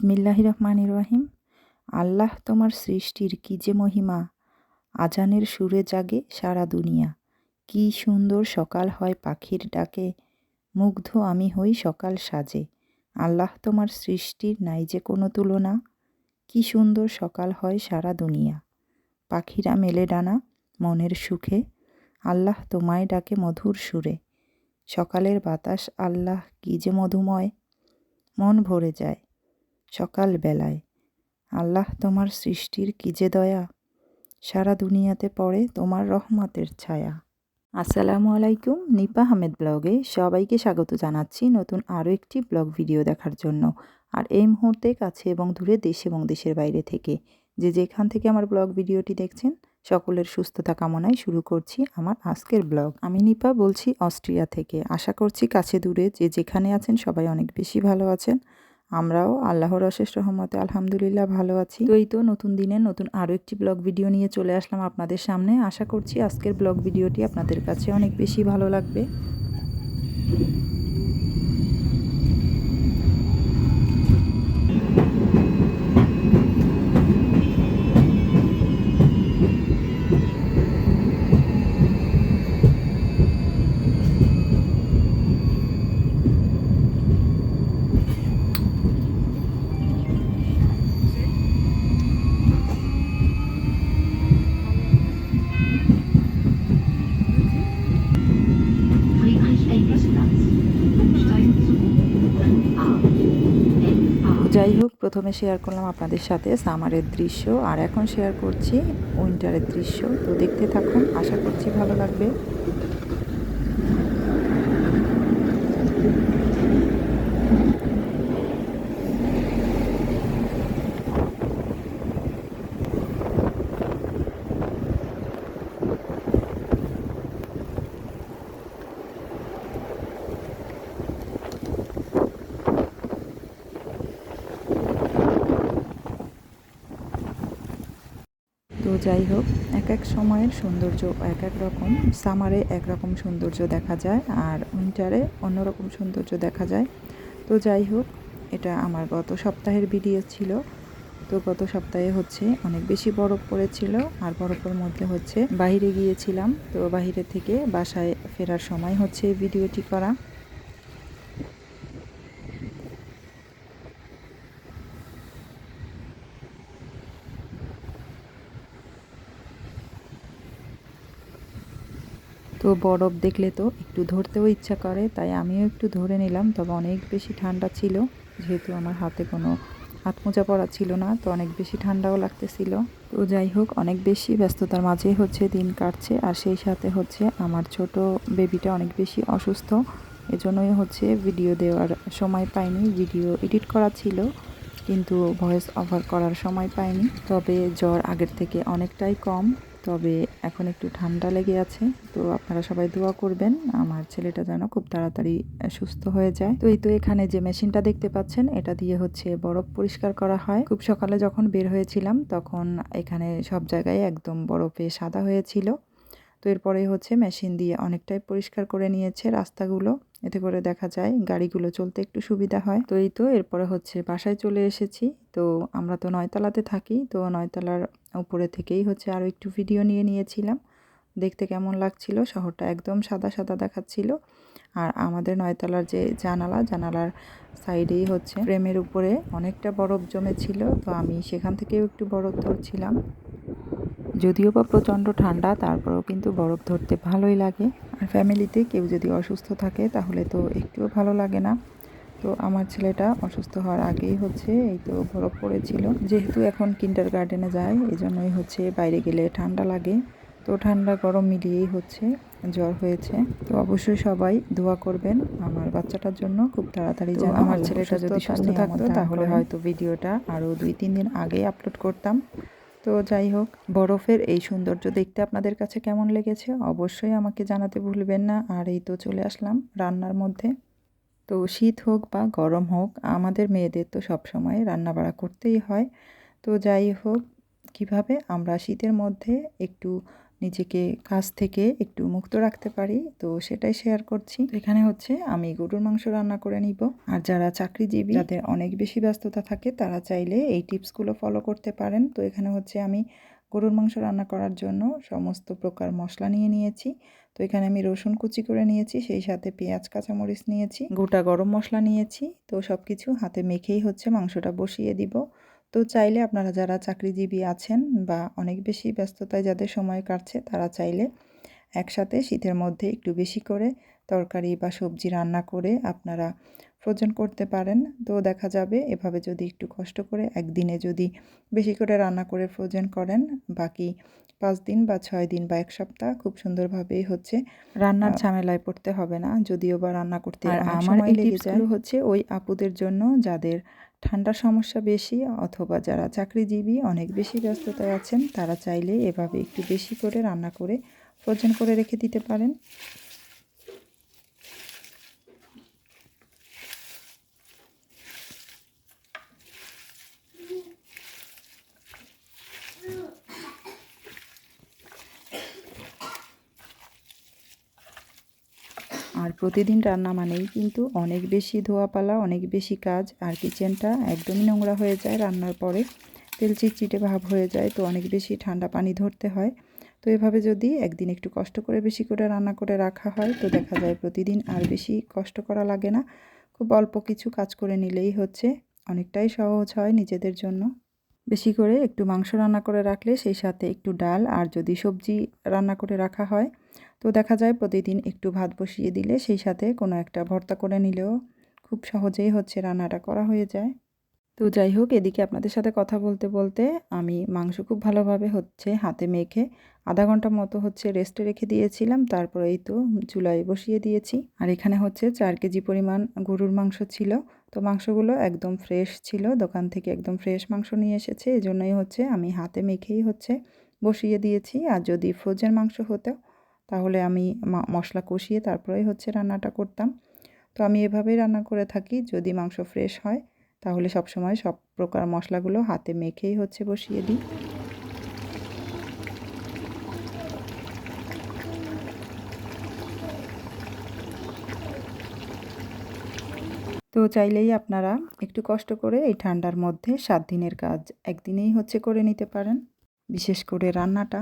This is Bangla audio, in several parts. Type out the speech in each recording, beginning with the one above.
বিসমিল্লাহ রহমান রহিম আল্লাহ তোমার সৃষ্টির কি যে মহিমা, আজানের সুরে জাগে সারা দুনিয়া। কি সুন্দর সকাল হয় পাখির ডাকে, মুগ্ধ আমি হই সকাল সাজে। আল্লাহ তোমার সৃষ্টির নাই যে কোনো তুলনা, কি সুন্দর সকাল হয় সারা দুনিয়া। পাখিরা মেলে ডানা মনের সুখে, আল্লাহ তোমায় ডাকে মধুর সুরে। সকালের বাতাস, আল্লাহ কি যে মধুময়, মন ভরে যায়। সকাল বেলায় আল্লাহ তোমার সৃষ্টির কি যে দয়া। সারা দুনিয়াতে পড়ে তোমার রহমতের ছায়া। আসসালামু আলাইকুম, নিপা আহমেদ ব্লগে সবাইকে স্বাগত জানাচ্ছি নতুন আরও একটি ব্লগ ভিডিও দেখার জন্য। আর এই মুহূর্তে কাছে এবং দূরে দেশ এবং দেশের বাইরে থেকে যে যেখান থেকে আমার ব্লগ ভিডিওটি দেখছেন, সকলের সুস্থতা কামনায় শুরু করছি আমার আজকের ব্লগ। আমি নিপা বলছি অস্ট্রিয়া থেকে। আশা করছি কাছে দূরে যে যেখানে আছেন সবাই অনেক বেশি ভালো আছেন। আমরাও আল্লাহর অশেষ রহমতে আলহামদুলিল্লাহ ভালো আছি। তো এই তো নতুন দিনে নতুন আরও একটি ব্লগ ভিডিও নিয়ে চলে আসলাম আপনাদের সামনে। আশা করছি আজকের ব্লগ ভিডিওটি আপনাদের কাছে অনেক বেশি ভালো লাগবে। প্রথমে শেয়ার করলাম আপনাদের সাথে সামারের দৃশ্য আর এখন শেয়ার করছি উইন্টারের দৃশ্য। তো দেখতে থাকুন, আশা করছি ভালো লাগবে। যাই হোক এক এক সময়ের সৌন্দর্য এক এক রকম। সামারে একরকম সৌন্দর্য দেখা যায় আর উইন্টারে অন্যরকম সৌন্দর্য দেখা যায়। তো যাই হোক এটা আমার গত সপ্তাহের ভিডিও ছিল। তো গত সপ্তাহে হচ্ছে অনেক বেশি বরফ পড়েছিল আর বরফের মধ্যে হচ্ছে বাইরে গিয়েছিলাম। তো বাইরে থেকে বাসায় ফেরার সময় হচ্ছে ভিডিওটি করা। তো বরফ দেখলে তো একটু ধরতেও ইচ্ছা করে, তাই আমিও একটু ধরে নিলাম। তবে অনেক বেশি ঠান্ডা ছিল, যেহেতু আমার হাতে কোনো হাত মোজা পরা ছিল না, তো অনেক বেশি ঠান্ডাও লাগতেছিল। তো যাই হোক, অনেক বেশি ব্যস্ততার মাঝে হচ্ছে দিন কাটছে, আর সেই সাথে হচ্ছে আমার ছোট বেবিটা অনেক বেশি অসুস্থ। এজন্যই হচ্ছে ভিডিও দেওয়ার সময় পাইনি, ভিডিও এডিট করা ছিল, কিন্তু ভয়েস অফার করার সময় পাইনি। তবে জ্বর আগের থেকে অনেকটাই কম তবে এখন একটু ঠান্ডা লেগে আছে, তো আপনারা সবাই দোয়া করবেন, আমার ছেলেটা যেন খুব তাড়াতাড়ি সুস্থ হয়ে যায়। তো এই তো এখানে যে মেশিনটা দেখতে পাচ্ছেন, এটা দিয়ে হচ্ছে বরফ পরিষ্কার করা হয়। খুব সকালে যখন বের হয়েছিলাম, তখন এখানে সব জায়গায় একদম বরফে সাদা হয়েছিল। তো এরপরে হচ্ছে মেশিন দিয়ে অনেকটাই পরিষ্কার করে নিয়েছে রাস্তাগুলো। এতে করে দেখা যায় গাড়িগুলো চলতে একটু সুবিধা হয়। তো এই তো এরপরে হচ্ছে বাসায় চলে এসেছি। তো আমরা তো নয়তলাতে থাকি। তো নয়তলার উপরে থেকেই হচ্ছে আরও একটু ভিডিও নিয়ে নিয়েছিলাম। দেখতে কেমন লাগছিল? শহরটা একদম সাদা সাদা দেখাচ্ছিল। আর আমাদের নয়তলার যে জানালা, জানালার সাইডেই হচ্ছে ফ্রেমের উপরে অনেকটা বরফ জমেছিল। তো আমি সেখান থেকেও একটু বরফ ধরছিলাম। যদিও বা প্রচণ্ড ঠান্ডা তারপরেও কিন্তু বরফ ধরতে ভালোই লাগে। আর ফ্যামিলিতে কেউ যদি অসুস্থ থাকে তাহলে তো একটুও ভালো লাগে না। তো আমার ছেলেটা অসুস্থ হওয়ার আগেই হচ্ছে এই তো বরফ পড়েছিল। যেহেতু এখন কিন্ডার গার্ডেনে যায় এই জন্যই হচ্ছে বাইরে গেলে ঠান্ডা লাগে। তো ঠান্ডা গরম মিলিয়েই হচ্ছে জ্বর হয়েছে। তো অবশ্যই সবাই দোয়া করবেন আমার বাচ্চাটার জন্য। খুব তাড়াতাড়ি যেন আমার ছেলেটা যদি সুস্থ থাকতো তাহলে হয়তো ভিডিওটা আরও দুই তিন দিন আগেই আপলোড করতাম। তো যাই হোক, বরফের এই সৌন্দর্য দেখতে আপনাদের কাছে কেমন লেগেছে অবশ্যই আমাকে জানাতে ভুলবেন না। আর এই তো চলে আসলাম রান্নার মধ্যে। তো শীত হোক বা গরম হোক, আমাদের মেয়েদের তো সবসময় রান্না বাড়া করতেই হয়। তো যাই হোক, কীভাবে আমরা শীতের মধ্যে একটু নিজেকে কাজ থেকে একটু মুক্ত রাখতে পারি, তো সেটাই শেয়ার করছি। এখানে হচ্ছে আমি গরুর মাংস রান্না করে নিব। আর যারা চাকরিজীবী, যাদের অনেক বেশি ব্যস্ততা থাকে, তারা চাইলে এই টিপসগুলো ফলো করতে পারেন। তো এখানে হচ্ছে আমি গরুর মাংস রান্না করার জন্য সমস্ত প্রকার মশলা নিয়ে নিয়েছি। তো এখানে আমি রসুন কুচি করে নিয়েছি, সেই সাথে পেঁয়াজ, কাঁচামরিচ নিয়েছি, গোটা গরম মশলা নিয়েছি। তো সব কিছু হাতে মেখেই হচ্ছে মাংসটা বসিয়ে দিব। তো চাইলে আপনারা যারা চাকরিজীবী আছেন বা অনেক বেশি ব্যস্ততায় যাদের সময় কাটছে তারা চাইলে একসাথে শীতের মধ্যে একটু বেশি করে তরকারি বা সবজি রান্না করে আপনারা ফ্রোজেন করতে পারেন। তো দেখা যাবে এভাবে যদি একটু কষ্ট করে একদিনে যদি বেশি করে রান্না করে ফ্রোজেন করেন বাকি পাঁচ দিন বা ছয় দিন বা এক সপ্তাহ খুব সুন্দরভাবেই হচ্ছে। রান্নার ঝামেলায় পড়তে হবে না যদিও বা রান্না করতে আমার সময় লেগে যায়। হচ্ছে ওই আপুদের জন্য যাদের ঠান্ডার সমস্যা বেশি অথবা যারা চাকরিজীবী অনেক বেশি ব্যস্ততায় আছেন, তারা চাইলে এভাবে একটু বেশি করে রান্না করে ফ্রোজেন করে রেখে দিতে পারেন। আর প্রতিদিন রান্না মানেই কিন্তু অনেক বেশি ধোয়াপালা, অনেক বেশি কাজ আর কিচেনটা একদমই নোংরা হয়ে যায় রান্নার পরে। তেল চিটচিটে ভাব হয়ে যায়, তো অনেক বেশি ঠান্ডা পানি ধরতে হয়। তো এভাবে যদি একদিন একটু কষ্ট করে বেশি করে রান্না করে রাখা হয়, তো দেখা যায় প্রতিদিন আর বেশি কষ্ট করা লাগে না। খুব অল্প কিছু কাজ করে নিলেই হচ্ছে, অনেকটাই সহজ হয় নিজেদের জন্য। বেশি করে একটু মাংস রান্না করে রাখলে সেই সাথে একটু ডাল আর যদি সবজি রান্না করে রাখা হয় তো দেখা যায় প্রতিদিন একটু ভাত বসিয়ে দিলে সেই সাথে কোনো একটা ভর্তা করে নিলেও খুব সহজেই হচ্ছে রান্নাটা করা হয়ে যায়। তো যাই হোক, এদিকে আপনাদের সাথে কথা বলতে বলতে আমি মাংস খুব ভালোভাবে হচ্ছে হাতে মেখে আধা ঘণ্টা মতো হচ্ছে রেস্টে রেখে দিয়েছিলাম। তারপরে এই তো চুলায় বসিয়ে দিয়েছি। আর এখানে হচ্ছে চার কেজি পরিমাণ গরুর মাংস ছিল। তো মাংসগুলো একদম ফ্রেশ ছিল। দোকান থেকে একদম ফ্রেশ মাংস নিয়ে এসেছে। এই জন্যই হচ্ছে আমি হাতে মেখেই হচ্ছে বসিয়ে দিয়েছি। আর যদি ফ্রোজেন মাংস হতো তাহলে আমি মশলা কষিয়ে তারপরেই হচ্ছে রান্নাটা করতাম। তো আমি এভাবেই রান্না করে থাকি, যদি মাংস ফ্রেশ হয়, তাহলে সব সময় সব প্রকার মশলাগুলো হাতে মেখেই হচ্ছে বসিয়ে দিই। তো চাইলেই আপনারা একটু কষ্ট করে এই ঠান্ডার মধ্যে সাত দিনের কাজ একদিনেই হচ্ছে করে নিতে পারেন। বিশেষ করে রান্নাটা।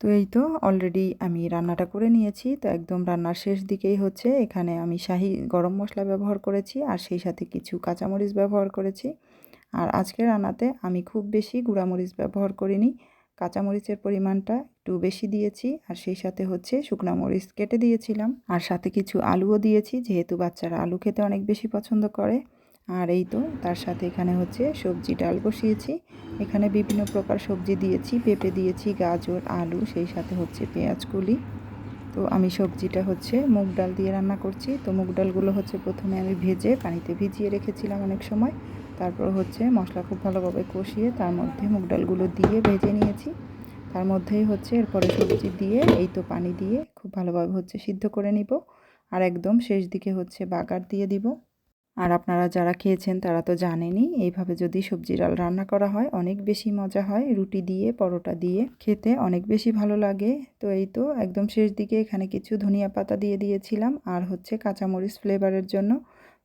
তো এই তো অলরেডি আমি রান্নাটা করে নিয়েছি। তো একদম রান্নার শেষ দিকেই হচ্ছে, এখানে আমি শাহি গরম মশলা ব্যবহার করেছি আর সেই সাথে কিছু কাঁচামরিচ ব্যবহার করেছি। আর আজকের রান্নাতে আমি খুব বেশি গুঁড়ামরিচ ব্যবহার করিনি। কাঁচামরিচের পরিমাণটা একটু বেশি দিয়েছি আর সেই সাথে হচ্ছে শুকনো মরিচ কেটে দিয়েছিলাম। আর সাথে কিছু আলুও দিয়েছি, যেহেতু বাচ্চারা আলু খেতে অনেক বেশি পছন্দ করে। আর এই তো তার সাথে এখানে হচ্ছে সবজি ডাল বসিয়েছি। এখানে বিভিন্ন প্রকার সবজি দিয়েছি, পেঁপে দিয়েছি, গাজর, আলু, সেই সাথে হচ্ছে পেঁয়াজ কুলি তো আমি সবজিটা হচ্ছে মুগ ডাল দিয়ে রান্না করছি। তো মুগ ডালগুলো হচ্ছে প্রথমে আমি ভেজে পানিতে ভিজিয়ে রেখেছিলাম অনেক সময়। তারপর হচ্ছে মশলা খুব ভালোভাবে কষিয়ে তার মধ্যে মুগ ডালগুলো দিয়ে ভেজে নিয়েছি। তার মধ্যেই হচ্ছে এরপরে সবজি দিয়ে এই তো পানি দিয়ে খুব ভালোভাবে হচ্ছে সিদ্ধ করে নিব। আর একদম শেষ দিকে হচ্ছে বাগার দিয়ে দিব। আর আপনারা যারা খেয়েছেন তারা তো জানেনই, এইভাবে যদি সবজি ডাল রান্না করা হয়, অনেক বেশি মজা হয়। রুটি দিয়ে, পরোটা দিয়ে খেতে অনেক বেশি ভালো লাগে। তো এই তো একদম শেষ দিকে এখানে কিছু ধনিয়া পাতা দিয়ে দিয়েছিলাম আর হচ্ছে কাঁচামরিচ ফ্লেভারের জন্য।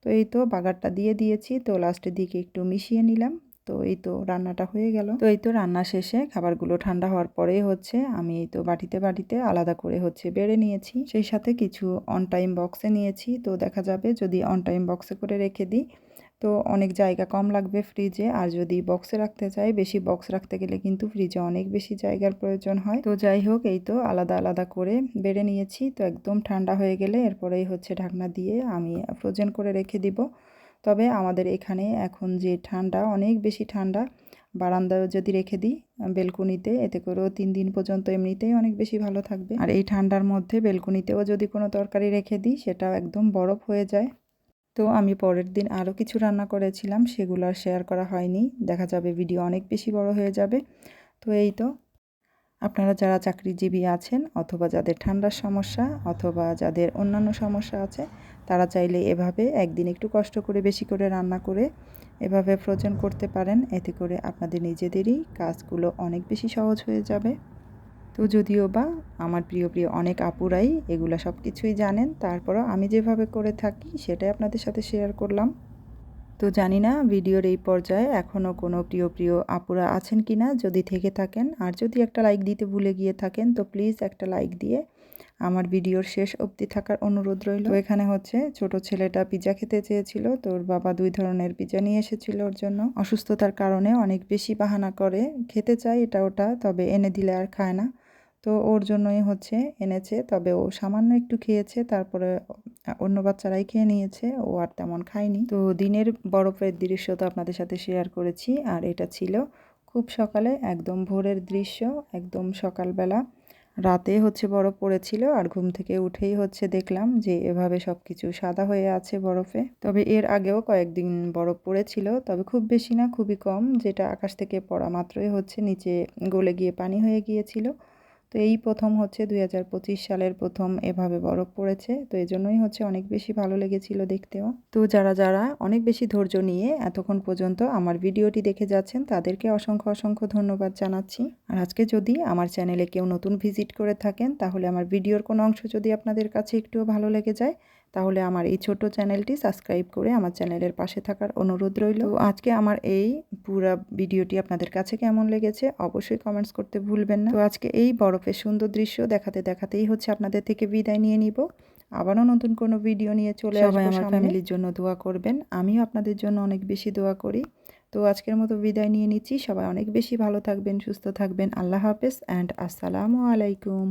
তো এই তো বাগারটা দিয়ে দিয়েছি। তো লাস্টের দিকে একটু মিশিয়ে নিলাম। তো এই তো রান্নাটা হয়ে গেল। তো এই তো রান্না শেষে খাবারগুলো ঠান্ডা হওয়ার পরে হচ্ছে আমি এই তো বাটিতে বাটিতে আলাদা করে হচ্ছে বেড়ে নিয়েছি। সেই সাথে কিছু অন টাইম বক্সে নিয়েছি। তো দেখা যাবে যদি অন টাইম বক্সে করে রেখে দিই, তো অনেক জায়গা কম লাগবে ফ্রিজে আর যদি বক্সে রাখতে চাই, বেশি বক্স রাখতে গেলে কিন্তু ফ্রিজে অনেক বেশি জায়গার প্রয়োজন হয়। তো যাই হোক, এই তো আলাদা আলাদা করে বেড়ে নিয়েছি। তো একদম ঠান্ডা হয়ে গেলে এরপরেই হচ্ছে ঢাকনা দিয়ে আমি ফ্রোজেন করে রেখে দিব। তবে আমাদের এখানে এখন যে ঠান্ডা, অনেক বেশি ঠান্ডা বারান্দায় যদি রেখে দিই, বেলকুনিতে, এতে করেও তিন দিন পর্যন্ত এমনিতেই অনেক বেশি ভালো থাকবে। আর এই ঠান্ডার মধ্যে বেলকুনিতেও যদি কোনো তরকারি রেখে দিই, সেটাও একদম বরফ হয়ে যায়। তো আমি পরের দিন আরও কিছু রান্না করেছিলাম, সেগুলো আর শেয়ার করা হয়নি। দেখা যাবে ভিডিও অনেক বেশি বড় হয়ে যাবে। তো এই তো আপনারা যারা চাকরিজীবী আছেন অথবা যাদের ঠান্ডার সমস্যা অথবা যাদের অন্যান্য সমস্যা আছে, তারা চাইলে এভাবে একদিন একটু কষ্ট করে, বেশি করে রান্না করে এভাবে ফ্রোজেন করতে পারেন। এতে করে আপনাদের নিজেদেরই কাজগুলো অনেক বেশি সহজ হয়ে যাবে। তো যদিও বা আমার প্রিয় প্রিয় অনেক আপুরাই এগুলো সব কিছুই জানেন, তারপরও আমি যেভাবে করে থাকি সেটাই আপনাদের সাথে শেয়ার করলাম। তো জানি না, ভিডিওর এই পর্যায়ে এখনও কোনো প্রিয় প্রিয় আপুরা আছেন কি না, যদি থেকে থাকেন। আর যদি একটা লাইক দিতে ভুলে গিয়ে থাকেন, তো প্লিজ একটা লাইক দিয়ে আমার ভিডিওর শেষ অবধি থাকার অনুরোধ রইল। তো এখানে হচ্ছে, ছোট ছেলেটা পিজা খেতে চেয়েছিল, তোর বাবা দুই ধরনের পিজা নিয়ে এসেছিল ওর জন্য। অসুস্থতার কারণে অনেক বেশি বাহানা করে, খেতে চায় এটা ওটা, তবে এনে দিলে আর খায় না। তো ওর জন্যই হচ্ছে এনেছে, তবে ও সামান্য একটু খেয়েছে, তারপরে অন্য বাচ্চারাই খেয়ে নিয়েছে, ও আর তেমন খায়নি। তো দিনের বরফের দৃশ্য তো আপনাদের সাথে শেয়ার করেছি, আর এটা ছিল খুব সকালে একদম ভোরের দৃশ্য, একদম সকালবেলা। রাতে হচ্ছে বরফ পড়েছিল, আর ঘুম থেকে উঠেই হচ্ছে দেখলাম যে এভাবে সব কিছু সাদা হয়ে আছে বরফে। তবে এর আগেও কয়েকদিন বরফ পড়েছিল, তবে খুব বেশি না, খুবই কম, যেটা আকাশ থেকে পড়া মাত্রই হচ্ছে, নিচে গলে গিয়ে পানি হয়ে গিয়েছিল। তো এই প্রথম হচ্ছে দু হাজার পঁচিশ সালের প্রথম এভাবে বরফ পড়েছে, তো এই জন্যই হচ্ছে অনেক বেশি ভালো লেগেছিল দেখতেও। তো যারা যারা অনেক বেশি ধৈর্য নিয়ে এতক্ষণ পর্যন্ত আমার ভিডিওটি দেখে যাচ্ছেন, তাদেরকে অসংখ্য অসংখ্য ধন্যবাদ জানাচ্ছি। আর আজকে যদি আমার চ্যানেলে কেউ নতুন ভিজিট করে থাকেন, তাহলে আমার ভিডিওর কোনো অংশ যদি আপনাদের কাছে একটুও ভালো লেগে যায় তাহলে আমার এই ছোট চ্যানেলটি সাবস্ক্রাইব করে আমার চ্যানেলের পাশে থাকার অনুরোধ রইল। আজকে আমার এই পুরা ভিডিওটি আপনাদের কাছে কেমন লেগেছে অবশ্যই কমেন্টস করতে ভুলবেন না। তো আজকে এই বরফের সুন্দর দৃশ্য দেখাতে দেখাতেই হচ্ছে আপনাদের থেকে বিদায় নিয়ে নিব। আবারও নতুন কোনো ভিডিও নিয়ে চলে সবাই আমার ফ্যামিলির জন্য দোয়া করবেন। আমিও আপনাদের জন্য অনেক বেশি দোয়া করি। তো আজকের মতো বিদায় নিয়ে নিচ্ছি। সবাই অনেক বেশি ভালো থাকবেন সুস্থ থাকবেন। আল্লাহ হাফেজ অ্যান্ড আসসালামু আলাইকুম।